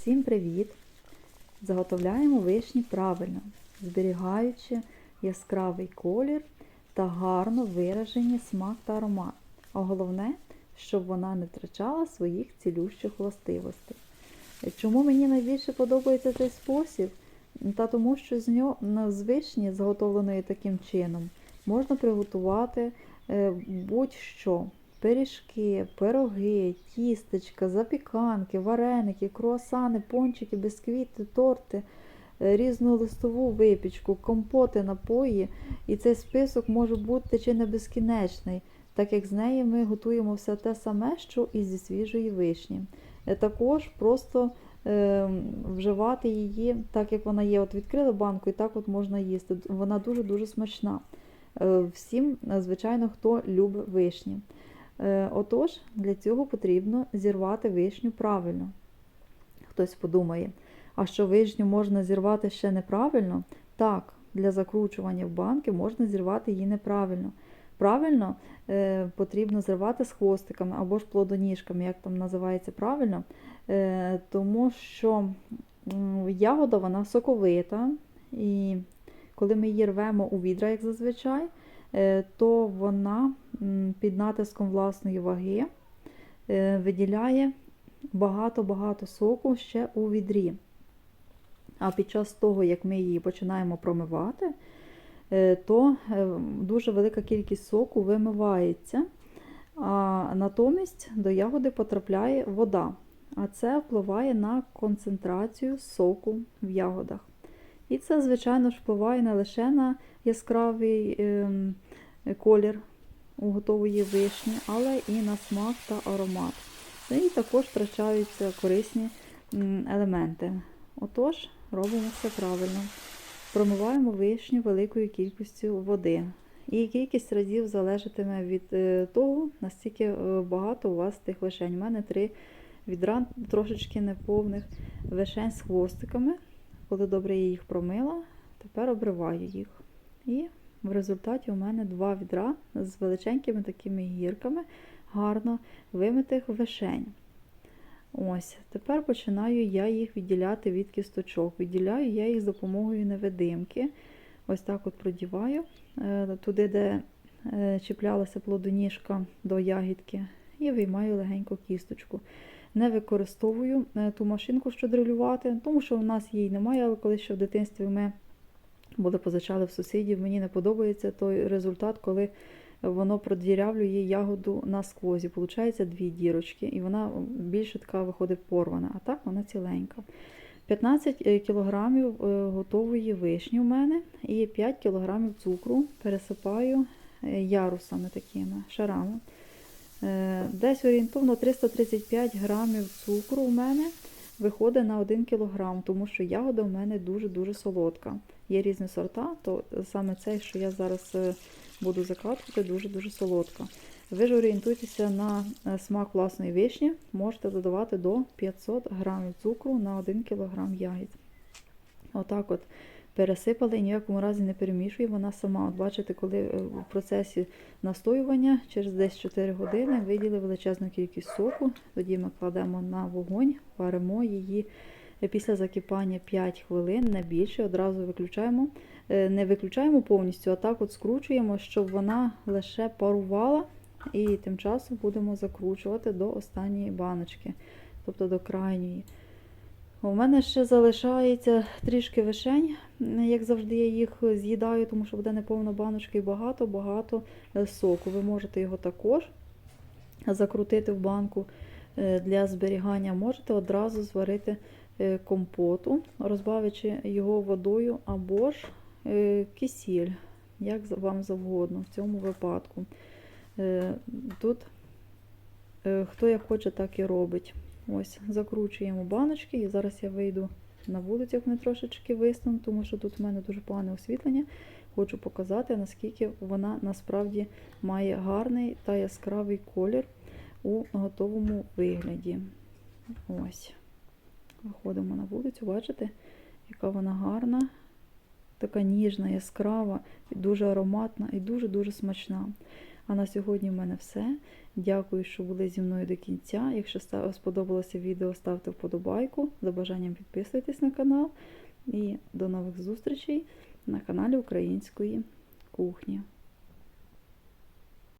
Всім привіт! Заготовляємо вишні правильно, зберігаючи яскравий колір та гарно виражені смак та аромат. А головне, щоб вона не втрачала своїх цілющих властивостей. Чому мені найбільше подобається цей спосіб? Та тому, що з нього з вишні, заготовленої таким чином, можна приготувати е, будь-що. Пиріжки, пироги, тістечка, запіканки, вареники, круасани, пончики, бісквіти, торти, е, різну листову випічку, компоти, напої. І цей список може бути чи не безкінечний, так як з неї ми готуємо все те саме, що і зі свіжої вишні. Е, Також просто е, вживати її, так як вона є. От відкрили банку і так от можна їсти. Вона дуже-дуже смачна. Е, всім, звичайно, хто любить вишні. Е, Отож, для цього потрібно зірвати вишню правильно. Хтось подумає, а що вишню можна зірвати ще неправильно? Так, для закручування в банки можна зірвати її неправильно. Правильно е, потрібно зривати з хвостиками або ж плодоніжками, як там називається правильно, е, тому що ягода вона соковита, і коли ми її рвемо у відра, як зазвичай, то вона під натиском власної ваги е, виділяє багато-багато соку ще у відрі. А під час того, як ми її починаємо промивати, е, то е, дуже велика кількість соку вимивається, а натомість до ягоди потрапляє вода. А це впливає на концентрацію соку в ягодах. І це, звичайно впливає не лише на яскравий ем, колір у готової вишні, але і на смак та аромат. І також втрачаються корисні елементи. Отож, робимо все правильно. Промиваємо вишню великою кількістю води. І кількість разів залежатиме від е, того, наскільки е, багато у вас тих вишень. У мене три відра трошечки неповних вишень з хвостиками. Коли добре я їх промила, тепер обриваю їх. І в результаті у мене два відра з величенькими такими гірками, гарно вимитих вишень. Ось, тепер починаю я їх відділяти від кісточок. Відділяю я їх з допомогою невидимки. Ось так от продіваю е, туди, де е, чіплялася плодоніжка до ягідки, і виймаю легенько кісточку. Не використовую е, ту машинку, що дрилювати, тому що у нас її немає, але коли ще в дитинстві ми були позичали в сусідів, мені не подобається той результат, коли воно продірявлює ягоду насквозі. Получається дві дірочки, і вона більше така виходить порвана, а так вона ціленька. 15 кг готової вишні у мене і 5 кг цукру пересипаю е, ярусами такими шарами. Е, Десь орієнтовно 335 грамів цукру у мене виходить на 1 кг, тому що ягода у мене дуже-дуже солодка. Є різні сорта, то саме цей, що я зараз е, буду закатувати, дуже-дуже солодка. Ви ж орієнтуйтеся на е, смак власної вишні, можете додавати до 500 грамів цукру на 1 кг ягід. Отак от пересипали і ніякому разі не перемішую, вона сама. От Бачите, коли е, в процесі настоювання через десь 4 години виділи величезну кількість соку, тоді ми кладемо на вогонь, варимо її після закипання 5 хвилин, не більше, одразу виключаємо. Е, Не виключаємо повністю, а так от скручуємо, щоб вона лише парувала, і тим часом будемо закручувати до останньої баночки, тобто до крайньої. У мене ще залишається трішки вишень, як завжди, я їх з'їдаю, тому що буде неповна баночка і багато-багато соку. Ви можете його також закрутити в банку е, для зберігання. Можете одразу зварити е, компоту, розбавивши його водою або ж е, кисіль, як вам завгодно в цьому випадку. Тут хто як хоче, так і робить. Ось, закручуємо баночки, і зараз я вийду на вулицю, як вони трошечки виснуть, тому що тут в мене дуже погане освітлення. Хочу показати, наскільки вона насправді має гарний та яскравий колір у готовому вигляді. Ось. Виходимо на вулицю, бачите, яка вона гарна, така ніжна, яскрава, дуже ароматна і дуже-дуже смачна. А на сьогодні в мене все. Дякую, що були зі мною до кінця. Якщо сподобалося відео, ставте вподобайку. За бажанням підписуйтесь на канал. І до нових зустрічей на каналі Української кухні.